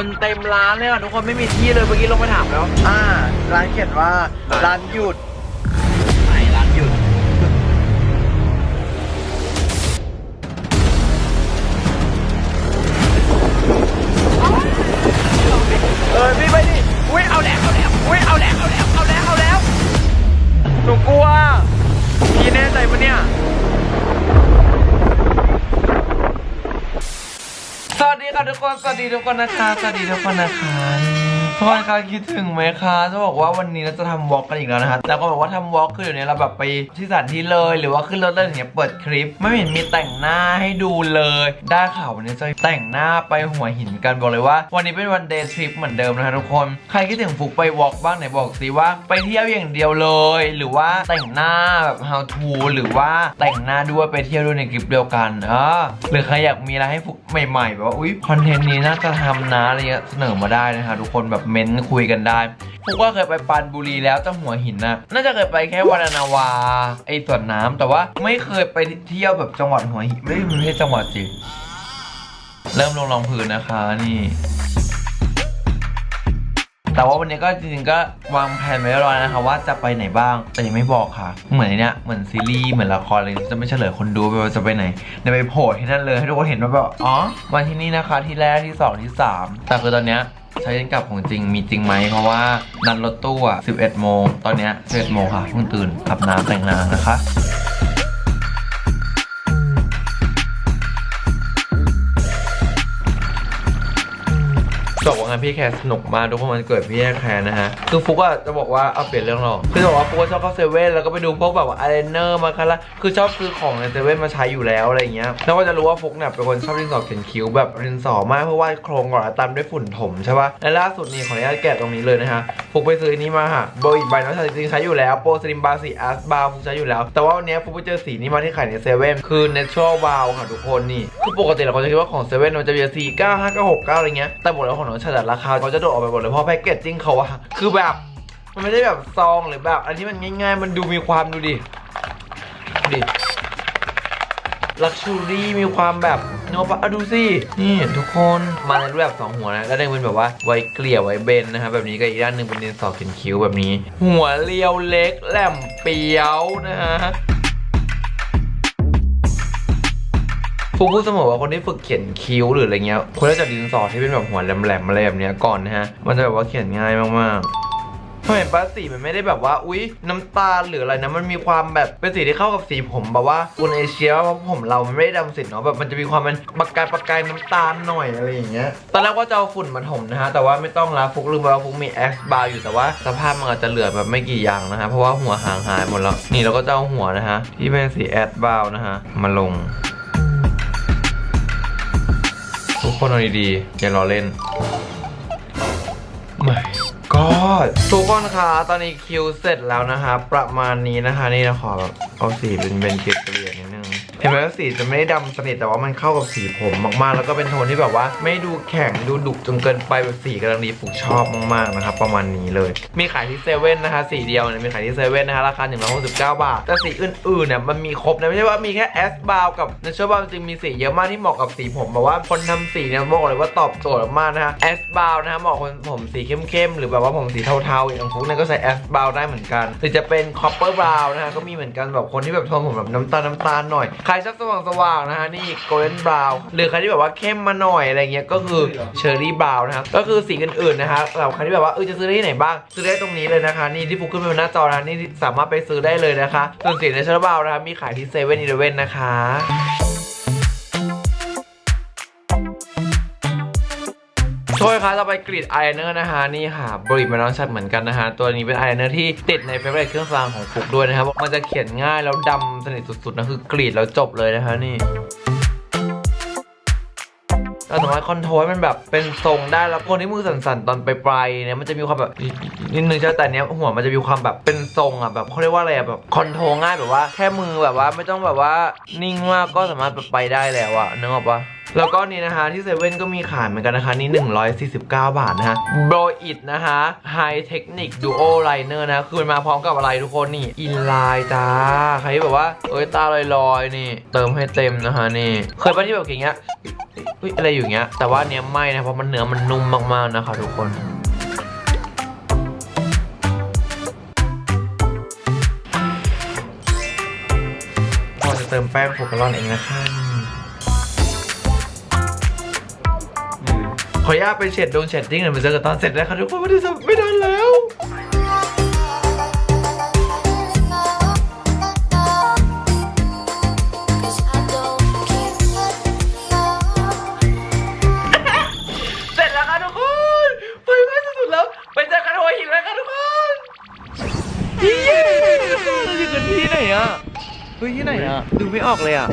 คนเต็มร้านเลยอะทุกคนไม่มีที่เลยเมื่อกี้ลงไปถามแล้ว อ่า ร้านเขียนว่าร้านหยุด คนสวัสดีทุกคนนะคะสวัสดีทุกคนนะคะ ทุกคนคะคิดถึงไหมคะจะบอกว่าวันนี้เราจะทำวอล์กกันอีกแล้วนะคะแล้วก็บอกว่าทำวอล์กคือเดี๋ยวนี้เราแบบไปที่สถานที่เลยหรือว่าขึ้นรถเลยอย่างเงี้ยเปิดคลิป ไม่เห็นมีแต่งหน้าให้ดูเลย ได้ข่าววันนี้จะแต่งหน้าไปหัวหินกันบอกเลยว่า วันนี้เป็นวันเดย์ทริปเหมือนเดิมนะคะทุกคนใครคิดถึงฟุกไปวอล์กบ้างไหนบอกสิว่าไปเที่ยวอย่างเดียวเลย หรือว่าแต่งหน้าแบบ how to หรือว่าแต่งหน้าด้วยไปเที่ยวด้วยในคลิปเดียวกันเออหรือใครอยากมีอะไรให้ฟุกใหม่ๆแบบว่าอุ๊ยคอนเทนต์นี้น่าจะทำนะอะไรเงี้ยเสนอมาได้นะคะทุกคนแบบเม้นต์คุยกันได้พวกก็เคยไปปานบุรีแล้วจังหัวหินนะน่าจะเคยไปแค่วานานาวาไอสวนน้ำแต่ว่าไม่เคยไปเที่ยวแบบจังหวัดหัวหินไม่ไม่ใช่จังหวัดสิเริ่มลงรองพื้นนะคะนี่ แต่ว่าวันนี้ก็จริงๆก็วางแผนไว้เรียบร้อยนะคะว่าจะไปไหนบ้าง แต่ยังไม่บอกค่ะ เหมือนเนี้ยเหมือนซีรีส์เหมือนละครอะไรจะไม่เฉลยคนดูไปว่าจะไปไหนเดี๋ยวไปโผล่ที่นั่นเลยให้ทุกคนเห็นว่าแบบอ๋อมาที่นี่นะคะที่แรกที่สองที่สามแต่คือตอนเนี้ยใช้เงินกลับของจริงมีจริงไหมเพราะว่านันรถตู้อะ11 โมง ตอนเนี้ย11โมงค่ะเพิ่งตื่นอาบน้ำแต่งหน้านะคะบอกว่างาน พี่แคร์สนุกมากทุกคนมันเกิดพี่แคร์นะฮะคือฟุกอะจะบอกว่าเอาเปลี่ยนเรื่องหรอกคือจะบอกว่าฟุกก็ชอบเข้าเซเว่นแล้วก็ไปดูพวกแบบว่าอายไลเนอร์มาคาร่าคือชอบซื้อของในเซเว่นมาใช้อยู่แล้วอะไรอย่างเงี้ยแล้วก็จะรู้ว่าฟุกเนี่ยเป็นคนชอบดินสอเขียนคิ้วแบบดินสอมากเพราะว่าโครงก่อนตามด้วยฝุ่นถมใช่ปะและล่าสุดนี่ขออนุญาตแกะตรงนี้เลยนะฮะฟุกไปซื้อนี้มาค่ะโบอีกใบน้อยจริงใช้อยู่แล้วโปรสลิมบาสีอาร์สบาฟุกใช้อยู่แล้ว แต่ว่าวันนี้ฟุกไปเจอสีนี้มาที่ขายในเซเว่นคือ natural wow ค่ะทุกคนนี่คือปกติเราก็จะคิดว่าของเซเว่นมันจะมีสี่เก้าห้าเก้าหกเก้าอะไรเงี้ยแต่บอกแล้วของน้องฉลาดราคาเขาจะโดดออกไปหมดเลยเพราะแพ็กเกจจิ้งเขาอะคือแบบมันไม่ได้แบบซองหรือแบบ อันที่มันง่าย ๆ มันดูมีความดูดิดูดิลักชูรี่มีความแบบเนาะปะอะดูสินี่ทุกคนมาในรูปแบบสองหัวนะแล้วหนึ่งเป็นแบบว่าไว้เกลี่ยไว้เบนนะครับแบบนี้ก็อีกด้านหนึ่งเป็นดินสอเขียนคิ้วแบบนี้ หัวเรียวเล็กแหลมเปียวนะฮะ ฟูพูดเสมอว่าคนที่ฝึกเขียนคิ้วหรืออะไรเงี้ยควรจะจับดินสอที่เป็นแบบหัวแหลมๆอะไรแบบเนี้ยก่อนนะฮะ มันจะแบบว่าเขียนง่ายมากๆเพราะเห็นป้าสีมันไม่ได้แบบว่า อุ๊ย น้ำตาลหรืออะไรนะ มันมีความแบบเป็นสีที่เข้ากับสีผมแบบว่าคนเอเชียว่าผมเรามันไม่ได้ดำสิเนาะแบบมันจะมีความเป็นประกายประกายน้ำตาลหน่อยอะไรอย่างเงี้ยตอนแรกว่าจะเอาฝุ่นมาถมนะฮะ แต่ว่าไม่ต้องละฟุกลืมไปว่าฟุกมีแอสบาร์อยู่แต่ว่าสภาพมันอาจจะเหลือแบบไม่กี่อย่างนะฮะเพราะว่าหัวหางหายหมดแล้วนี่เราก็จะเอาหัวนะฮะที่เป็นสีแอสบาร์นะฮะมาลง คนเอาดีๆอย่ารอเล่นไม่ก็ทุกคนคะตอนนี้คิวเสร็จแล้วนะคะ ประมาณนี้นะคะ นี่นะขอแบบเอาสีเป็นเบนเกเกลียนิดนึง เห็นไหมว่าสีจะไม่ได้ดำสนิทแต่ว่ามันเข้ากับสีผมมากๆ แล้วก็เป็นโทนที่แบบว่า ไม่ดูแข็งดูดุจนเกินไปแบบสีกำลังดีผูกชอบมากๆนะครับประมาณนี้เลย มีขายที่เซเว่นนะคะสีเดียวเนี่ยมีขายที่เซเว่นนะคะราคา169 บาท แต่สีอื่นๆเนี่ยมันมีครบนะไม่ใช่ว่ามีแค่แอสบาวกับเนเชอร์บาวจริงมีสีเยอะมากที่เหมาะกับสีผมแบบว่าคนทำสีเนี่ยบอกเลยว่าตอบโจทย์มากนะฮะแอสบาวนะฮะเหมาะคนผมสีเข้มๆหรือแบบว่าผมสีเทาๆอย่างฟุกเนี่ยก็ใส่แอสบาวได้เหมือนกัน หรือจะเป็นคอปเปอร์บาวนะฮะก็มีเหมือนกันแบบคนที่แบบโทนผมแบบน้ำตาลน้ำตาลหน่อยใครชอบสว่างๆนะฮะนี่โกลเด้นบราวหรือใครที่แบบว่าเข้มมาหน่อยอะไรเงี้ยก็คือเชอร์รี่บราวนะครับก็คือสีอื่นๆนะฮะสำหรับใครที่แบบว่าเออจะซื้อได้ที่ไหนบ้างซื้อได้ตรงนี้เลยนะคะ นี่ที่ฟุกขึ้นไปบนหน้าจอนะนี่สามารถไปซื้อได้เลยนะคะส่วนสีในเชอร์บราวนะคะมีขายที่เซเว่นอีเลเว่นนะคะ โทษครับเราไปกรีดอายไลเนอร์นะคะนี่ค่ะบริมาน้องชัดเหมือนกันนะฮะตัวนี้เป็นอายไลเนอร์ที่ติดในเฟเวอร์เครื่องสำอางของฟุกด้วยนะครับมันจะเขียนง่ายแล้วดำสนิทสุดๆนะคือกรีดแล้วจบเลยนะคะนี่เราสามารถคอนโทรลให้มันแบบเป็นทรงได้แล้วคนที่มือสั่นๆ ตอนปลายๆเนี่ยมันจะมีความแบบนิดนึงใช่แต่เนี้ยหัวมันจะมีความแบบเป็นทรงอะแบบเขาเรียกว่าอะไรอะแบบคอนโทรลง่ายแบบว่าแค่มือแบบว่าไม่ต้องแบบว่านิ่งมากก็สามารถไปได้แล้วอะนึกออกปะ แล้วก็นี่นะคะที่เซเว่นก็มีขายเหมือนกันนะคะ นี่ 149 บาทนะฮะโบรอิดนะคะ High Technic Duo Liner นะคือมันมาพร้อมกับอะไรทุกคนนี่อินไลน์จ้า ใครที่แบบว่าเอ้ยตาลอยๆ นี่ เติมให้เต็มนะคะนี่ เคยป่ะที่แบบอย่างเงี้ยอุ้ยอะไรอยู่างเงี้ย แต่ว่าเนี้ยไม่นะเพราะมันเนื้อมันนุ่มมากๆนะคะทุกคนพอจะเติมแป้งโฟกาลอนเองนะคะ ขออนุญาตไปเช็ดดงเช็ดดิ้งหน่ยมาเจอกันตอนเสร็จนะคะทุกคนไม่ได้ทำไม่ทันแล้วเสร็จแล้วค่ะทุกคนไฟไหม้สุดๆแล้วไปเจอกันหัวหินเลยค่ะทุกคนที่เราอยู่กันที่ไหนอะเฮ้ยที่ไหนอะดูไม่ออกเลยอะ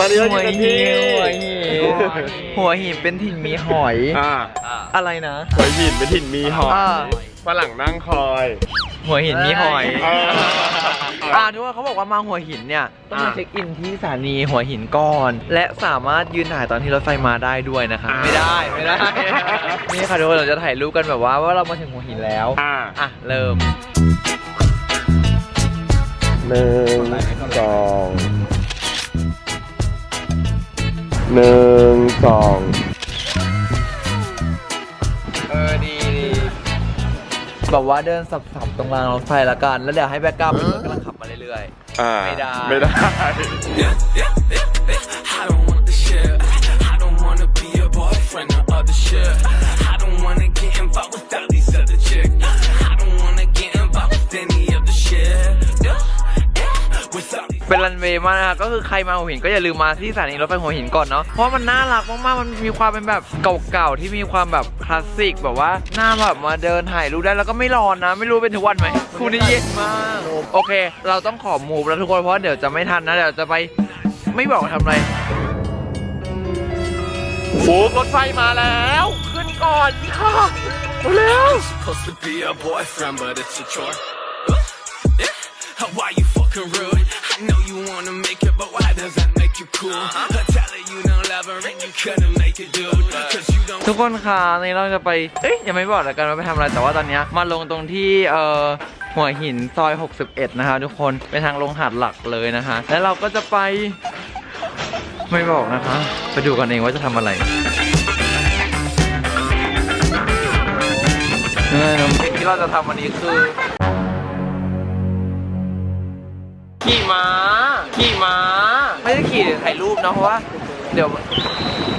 ตอนนี้เราอยู่กันที่ หัวหินหัวหินเป็นถิ่นมีหอย อ่าอะไรนะหัวหินเป็นถิ่นมีหออ่ายฝรั่งนั่งคอย หัวหินมีหอยอ่าอ่าทุกคนเขาบอกว่ามาหัวหินเนี่ยต้องมาอ่าเช็คอินที่สถานีหัวหินก่อน และสามารถยืนถ่ายตอนที่รถไฟมาได้ด้วยนะคะอ่า ไม่ได้ไม่ได้นี่ค่ะทุกคนเราจะถ่ายรูปกันแบบว่าว่าเรามาถึงหัวหินแล้วอ่าอะเริ่ม หนึ่งสอง หนึ่งสองเออดีดีแบบว่าเดินสับๆตรงรางรถไฟละกัน แล้วเดี๋ยวให้แบ็กกราวด์เป็นรถกำลังขับมาเรื่อยอ่าไม่ได้ ไม่ได้ เป็นรันเวย์มากนะคะก็คือใครมาหัวหินก็อย่าลืมมาที่สถานีรถไฟหัวหินก่อนเนาะเพราะมันน่ารักมากๆมันมีความเป็นแบบเก่าๆที่มีความแบบคลาสสิกแบบว่าหน้าแบบมาเดินถ่ายรูปได้แล้วก็ไม่ร้อนนะ ไม่รู้เป็นทุกวันไหมคูนี้เย็นมากโอเค เราต้องขอมูฟแล้วทุกคนเพราะเดี๋ยวจะไม่ทันนะเดี๋ยวจะไปไม่บอกทำอะไรฟูกรถไฟมาแล้ว ขึ้นก่อนค่ะเร็ว Supposed to be a boyfriend, but it's a chore. Yeah, why you fucking rude? Know you wanna make it, but why does that make you cool? I tell her you don't love her and you couldn't make it, dude. Cause you don't. ทุกคนค่ะในเราจะไป เอ้ยยังไม่บอกแล้วกันว่าไปทำอะไร แต่ว่าตอนเนี้ยมาลงตรงที่เอ่อหัวหินซอย 61 นะคะทุกคน เป็นทางลงหาดหลักเลยนะคะ แล้วเราก็จะไป ไม่บอกนะคะ ไปดูกันเองว่าจะทำอะไรเออน้องที่เราจะทำวันนี้คือ ขี่ม้าขี่ม้า ไม่ได้ขี่ถ่ายรูปนะเพราะว่า เดี๋ยว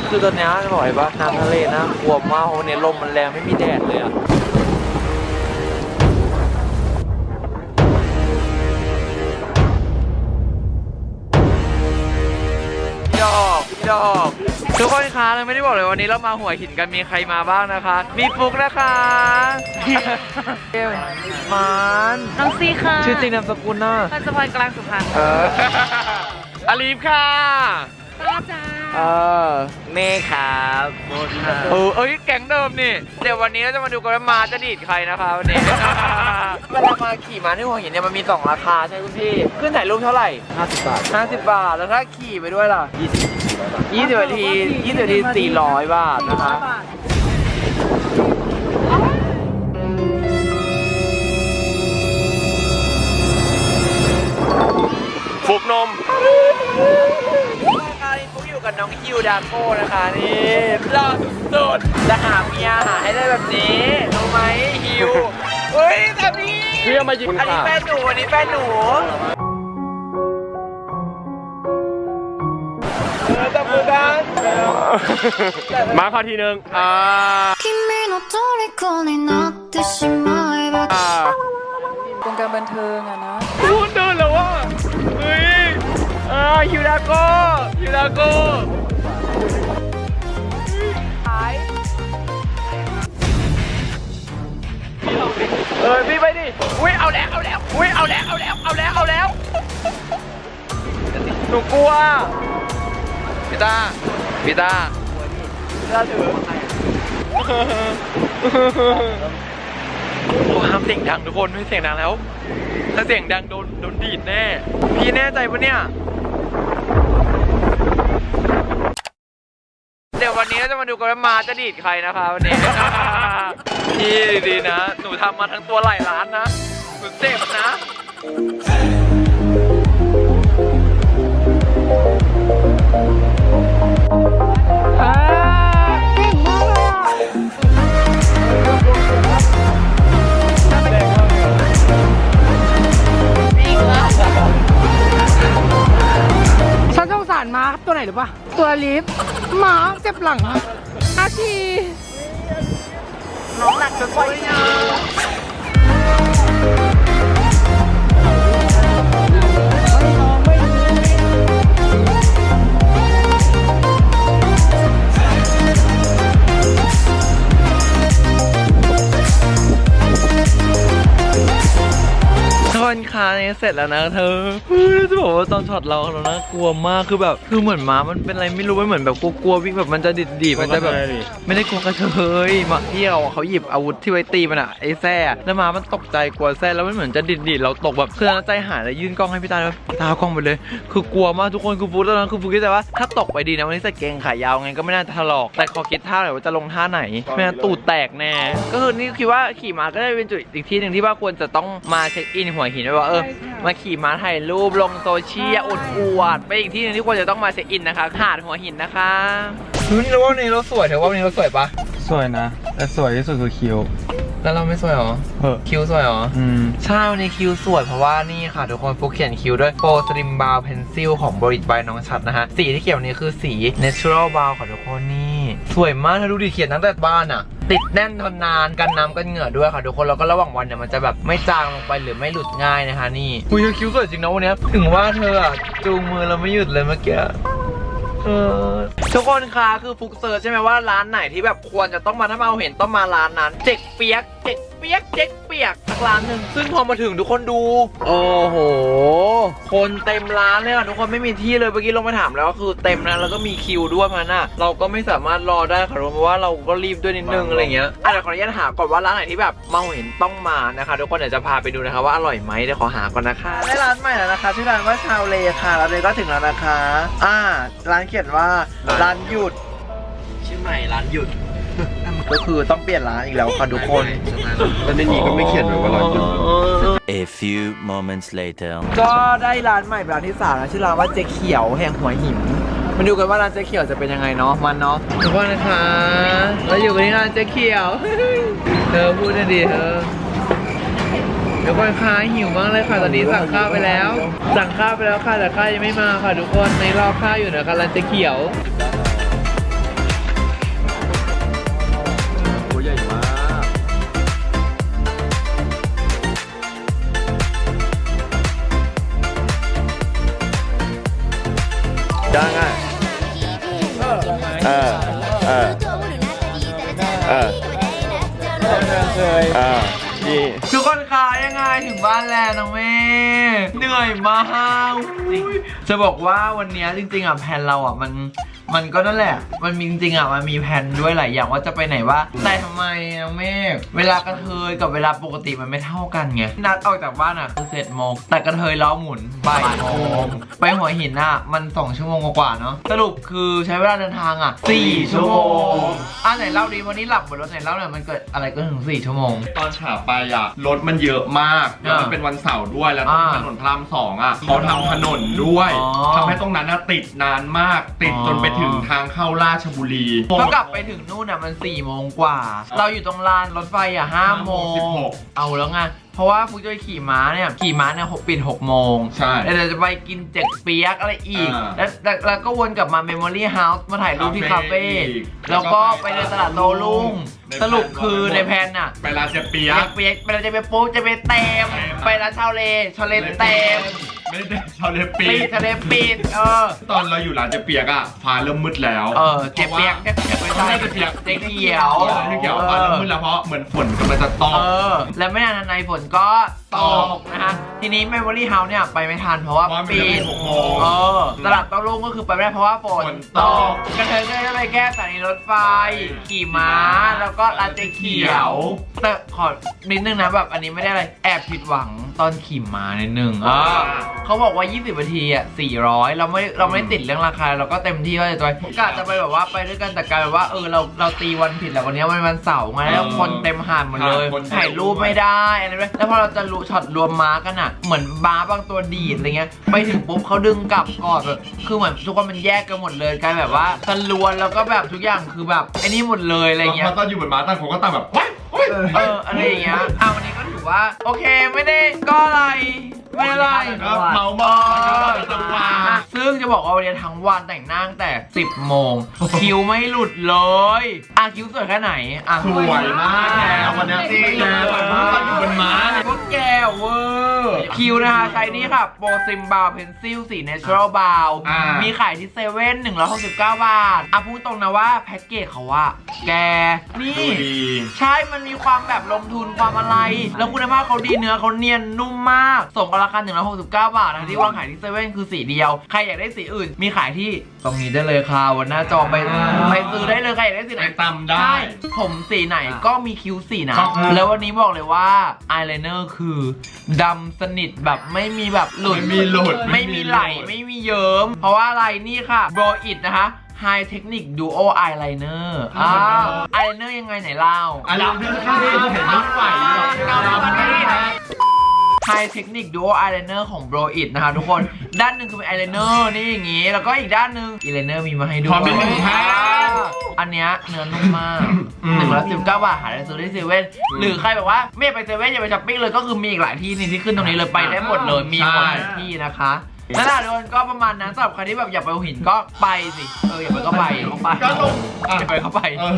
คือตอนนี้ยจะบอกเลยว่าน้ำทะเลน่ากลัวมากเพราะเนนี้ลมมันแรงไม่มีแดดเลยอะดอกดอก ทุกคนคะเราไม่ได้บอกเลยวันนี้เรามาหัวหินกันมีใครมาบ้างนะคะ มีฟุกนะคะเอ้ยมันน้องซีค่ะชื่อจริงนามสกุลน่ะพันสะพานกลางสุพรรณเอออลีฟค่ะป้าจ้า เออ เมฆครับ เออเอ้ยแก๊งเดิมนี่ เดี๋ยววันนี้เราจะมาดูกันว่ามาจะดีดใครนะคะวันนี้เวลามาขี่ม้าที่หัวหินเนี่ยมันมี2ราคาใช่ไหมคุณพี่ ขึ้นถ่ายรูปเท่าไหร่ 50 บาท 50 บาท แล้วถ้าขี่ไปด้วยล่ะ 20 20นาที20นาที400 บาทนะคะ ฟุกนมค่ะนี่ปุ๊ับน้องฮิวดาโก้นะคะนี่หล่อสุดๆจะหาเมียหาให้ได้แบบนี้รู้ไหมฮิวเฮ้ยแบบนี้เรียกมายิงอันนี้แฟนหนูอันนี้แฟนหนูตบมือกันมาขอทีนึงอ่าอ่าวงการบันเทิงอะนะพูดเดินแล้วว่าเฮ้ย อ่าฮิวดาโก้ฮิวดาโก้หายเออพี่ไปดิ อุ้ยเอาแล้วเอาแล้ว อุ้ยเอาแล้วเอาแล้วเอาแล้วเอาแล้ว หนูกลัวพี่ตาพี่ตาพี่ตาถือโอ้ห้ามเสียงดังทุกคนไม่เสียงดังแล้ว ถ้าเสียงดังโดนโดนดีดแน่ พี่แน่ใจปะเนี่ย วันนี้เราจะ มาดูกันว่ามาจะดีดใครนะคะวันนี้นี่ดีๆนะ หนูทำมาทั้งตัวหลายล้านนะ หนูเจ็บนะ ฉันสงสารม้าตัวไหนหรือปะตัวลิฟต์ม้าเจ็บหลังอะ เสร็จแล้วนะเธอเฮ้ยจะบอกว่าตอนช็อตเราเราน่ากลัวมากคือแบบคือเหมือนม้ามันเป็นอะไรไม่รู้มันเหมือนแบบกลัวๆวิ่งแบบมันจะดิดดีมันจะแบบไม่ได้กลัวกระเทยมาที่เราเขาหยิบอาวุธที่ไว้ตีมันอะไอ้แซ่แล้วม้ามันตกใจกลัวแซ่แล้วมันเหมือนจะดิดดีเราตกแบบคือตอนนั้นใจหายแล้วยื่นกล้องให้พี่ตาแล้วตากล้องไปเลย คือกลัวมากทุกคนคือฟูตอนนั้นคือฟูคิดแต่ว่าถ้าตกไปดีนะวันนี้ใส่เกงขายาวไงก็ไม่น่าจะถลอก แต่ขอคิดท่าหน่อยว่าจะลงท่าไหนไม่งั้นตูดแตกแน่ก็คือนี่คิดว่าขี่ม้าก็ได้เป็นจุดอีกที่หนึ่งที่ว่าควรจะต้องมาเช็คอินหัวหินไว้ว่าเออมาขี่ม้าถ่ายรูปลงโซเชียลอวดอวดไปอีกที่หนึงที่ควรจะต้องมาเช็คอินนะคะ หาดหัวหินนะคะนี่เราว่าวันนี้เราสวยเธอว่าวันนี้เราสวยปะสวยนะ แต่สวยที่สุดคือคิวแล้วเราไม่สวยหรอ เออคิ้วสวยหรอ อืม ใช่วันนี้คิ้วสวยเพราะว่านี่ค่ะ ทุกคนฟุกเขียนคิ้วด้วยโปรสลิมบาวเพนซิลของบริ t บายน้องชัดนะฮะ สีที่เขียนวันนี้คือสี natural brown ค่ะทุกคนนี่ สวยมากเธอดูดิเขียนตั้งแต่บ้านอะ ติดแน่นทนนานกันน้ำกันเหงื่อด้วยค่ะทุกคนแล้วก็ระหว่างวันเนี่ยมันจะแบบไม่จางลงไปหรือไม่หลุดง่ายนะคะนี่คุยเธอคิ้วสวยจริงนะวันนี้ถึงว่าเธออะจูงมือเราไม่หยุดเลยเมื่อกี้เออทุกคนคะคือฟุกเซอร์ใช่ไหมว่าร้านไหนที่แบบควรจะต้องมาถ้ามาเราเห็นต้องมาร้านนั้น เจ็กเปียกเจ็ก เปียกเจ๊กเปียกสักร้านหนึ่งซึ่งพอมาถึงทุกคนดู โอ้โห คนเต็มร้านเลยค่ะทุกคนไม่มีที่เลยเมื่อกี้ลงไปถามแล้วก็คือเต็มนะแล้วก็มีคิวด้วยมันน่ะเราก็ไม่สามารถรอได้ค่ะเพราะว่าเราก็รีบด้วยนิดนึงอะไรเงี้ยอะเดี๋ยวขออนุญาตหาก่อนว่าร้านไหนที่แบบมาเอาเห็นต้องมานะคะทุกคนเดี๋ยวจะพาไปดูนะคะว่าอร่อยไหมเดี๋ยวขอหาก่อนนะคะได้ร้านใหม่แล้วนะคะชื่อร้านว่าชาวเลค่ะร้านเลก็ถึงแล้วนะคะ อ่า ร้านเขียนว่าร้านหยุดชื่อใหม่ร้านหยุด ก็คือต้องเปลี่ยนร้านอีกแล้วค่ะทุกคนแล้วในนี้ก็ไม่เขียนไว้ว่าร้านหยุด A few moments later. ก็ได้ร้านใหม่เป็นร้านที่สามนะชื่อร้านว่าเจ๊เขียวแห่งหัวหินมาดูกันว่าร้านเจ๊เขียวจะเป็นยังไงเนาะมันเนาะทุกคนนะคะเราอยู่กันที่ร้านเจ๊เขียว เธอพูดได้ดีเธอทุกคนคะหิวมากเลยค่ะตอนนี้สั่งข้าวไปแล้ว สั่งข้าวไปแล้วค่ะแต่ข้าวยังไม่มาค่ะทุกคนในรอข้าวอยู่นะคะร้านเจ๊เขียว ออดีทุกคนคะยังไงถึงบ้านแล้วน้องเมย์เหนื่อยมากอุ๊ยจะบอกว่าวันเนี้ยจริงๆอะแผนเราอะมัน มันก็นั่นแหละ มันมีจริงๆอะ มันมีแผนด้วยหลายอย่างว่าจะไปไหนว่า แต่ทำไมน้องเมฆเวลากระเทยกับเวลาปกติมันไม่เท่ากันไง นัดออกจากบ้านอะคือเจ็ดโมง แต่กระเทยล้อหมุนบ่ายโมง ไปหัวหินอะ มันสองชั่วโมงกว่าๆเนาะ สรุปคือใช้เวลาเดินทางอะสี่ชั่วโมง อะไหนเล่าดีวันนี้หลับบนรถไหนเล่าหน่อยมันเกิดอะไรก็ถึงสี่ชั่วโมง ตอนขาไปอะรถมันเยอะมากแล้วมันอ่าเป็นวันเสาร์ด้วยแล้วตรงอ่าถนนพระรามสองอะเขาทำถนนด้วยอ๋อ ทำให้ตรงนั้นน่ะติดนานมากติดอ๋อจนไปถึงทางเข้าราชบุรีก็กลับไปถึงนู่นน่ะมัน4ี่โมงกว่า เราอยู่ตรงลานรถไฟอะห้าโมงสิบหกเอาแล้วไงเพราะว่าฟุกจะไปขี่ม้าเนี่ยขี่ม้าเนี่ยหกปิดหกโมงใช่แล้วเดี๋ยวจะไปกินเจ็กเปียกอะไรอีกอ่าแล้วแล้วแล้วก็วนกลับมาเมมโมรี่เฮาส์มาถ่ายรูปที่คาคาเฟ่เฟ่อีกแล้วก็ไปเดินตลาดโตรุ่งในแผน สรุปคือในแพลนน่ะไปร้านเจ๊เปียเจ็กกเปียกไปเราจะไปปุ๊บจะไปเต็ม ไปร้านชาวเลชาวเลเต็มไม่ได้ชาวเลปีปีทะเลปิดเออ ตอนเราอยู่ร้านเจ๊เปียกอะฟ้าเริ่มมืดแล้วเออเจ็กเปียกเจ็กเปียกไม่ใช่ไม่ใช่เจ๊เปียกเจ๊เขียวเจ๊เขียวฟ้าเริ่มมืดแล้วเพราะเหมือนฝนกำลังจะตกเออ แล้วไม่นานในฝนก็ตกนะฮะ ทีนี้ Memory House เนี่ยไปไม่ทันเพราะว่าเพราะมันปิปิดดหกโมง เออตลาดโต้รุ่งก็คือไปไม่ได้เพราะว่าฝนฝนตตกกกระเทยก็ได้ไปแก้สถานีรถไฟ ขี่ม้าแล้วก็ลาเต้เขียว แต่ขอนิดนึงนะแบบอันนี้ไม่ได้อะไรแอบผิดหวังตอนขี่ม้านิดนึงเออเขาบอกว่า 20นาทีอะ400 เราไม่เราไม่ติดเรื่องราคา เราก็เต็มที่ว่าจะไปกะจะไปแบบว่าไปด้วยกันแต่กลายเป็นว่าเออเราเราตีวันผิดแล้ววันนี้มันวันเสาร์ไงแล้วคนเต็มหาดหมดเลยคนเต็ม ถ่ายรูปไม่ได้อะไรด้วยแล้วพอเราจะรู้ช็อตรวมม้ากันอะเหมือนม้าบางตัวดีดอะไรเงี้ยไปถึงปุ๊บเขาดึงกลับก่อนแบบคือเหมือนทุกคนมันแยกกันหมดเลยกลายแบบว่าสลวนแล้วก็แบบทุกอย่างคือแบบไอ้นี่หมดเลยอะไรเงี้ยแล้วตอนอยู่บนม้าต่างคนก็ต่างแบบเฮ้ยเฮ้ยเอออะไรอย่างเงี้ยอะวันนี้ก็ถือว่า โอเคไม่ได้ก็อะไรไม่อะไรก็เมาบอลจังหวะอะซึ่งจะบอกว่าวันนี้ทั้งวันแต่งหน้าตั้งแต่ 10 โมง คิวไม่หลุดเลย อะคิวสวยแค่ไหน อะสวยมากแกวันเนี้ยจริงแกสวยมากตอนอยู่บน คิวนะคะใช้นี่ค่ะโปรซิมบาวเพนซิลสีเนเชอรัลบาวอ่ามี มีขายที่เซเว่นหนึ่งร้อยหกสิบเก้าบาทอะพูดตรงนะว่าแพ็กเกจเขาว่าแก นี่ ดูดี ใช่ มันมีความแบบลงทุนความอะไร แล้วคุณภาพเขาดีเนื้อเขาเนียนนุ่มมาก ส่งกับราคา169 บาทนะที่วางขายที่เซเว่นคือสีเดียว ใครอยากได้สีอื่น มีขายที่ตรงนี้ได้เลยค่ะวันหน้าจอไปไปซื้อได้เลยใครอยากได้สีไหนไปตำได้ ใช่ผมสีไหนก็มีคิ้วสีนะ ครับ แล้ววันนี้บอกเลยว่าอายไลเนอร์คือดำสนิทแบบไม่มีแบบหลุด ไม่มีหลุดไม่มีไหลหลุดไม่มีเยิ้ม เพราะว่าอะไรนี่ค่ะโบรอิดนะคะ High Technic Duo Eyeliner อ่าอายไลเนอร์ยังไงไหนเล่าอะไรที่ที่เห็นไม่ไหวหรอกเกาหลีมัน ไม่ได้นะ High Technic Duo Eyeliner ของ Bro It นะคะทุกคน ด้านหนึ่งคือเป็น eyeliner นี่อย่างงี้ แล้วก็อีกด้านหนึ่ง eyeliner มีมาให้ดูพอมีหนึ่งแท่ง อันเนี้ยเนื้อนุ่มมากอืมหนึ่งร้อยสิบเก้าบาทหาได้ซื้อที่เซเว่นหรือใครแบบว่าไม่อยากไปเซเว่นอย่าไปช้อปปิ้งเลยก็คือมีอีกหลายที่นี่ที่ขึ้นตรงนี้เลยไปได้หมดเลยมีหมดทุกที่นะคะ นั่นแหละทุกคนก็ประมาณนั้นสำหรับใครที่แบบอยากไปหัวหินก็ไปสิเอออยากไปก็ไปก็ลงอะอยากไปก็ไปเออ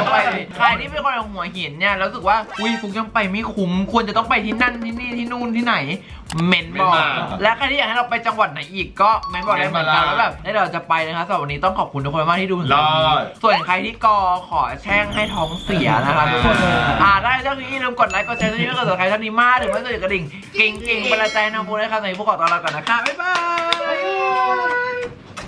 ก็ไปสิใครที่เป็นคนของหัวหินเนี่ยแล้วรู้สึกว่าอุ้ยฟุกยังไปไม่คุ้มควรจะต้องไปที่นั่นที่นี่ที่นู่นที่ไหน เมนบอก เม้และใครที่อยากให้เราไปจังหวัดไหนอีกก็เมนบอกได้เหมือนกันแล้วแบบได้เราจะไปนะคะสำหรับวันนี้ต้องขอบคุณทุกคนมากที่ดูถึงที่รอดส่วนใครที่กอขอแช่งให้ท้องเสียนะคะทุกคนอ่าได้เรื่อนี้อย่าลืมกดไลค์กดแชร์ที่นี่ก็สำหรับใครท่านนี้มากหรือไม่ก็อย่ากระดิ่งเก่งๆเป็นกระจายน้ำงปูด้วยค่สำหรับวันนี้พวกขอตอนวราก่อนนะคะบ๊ายบาย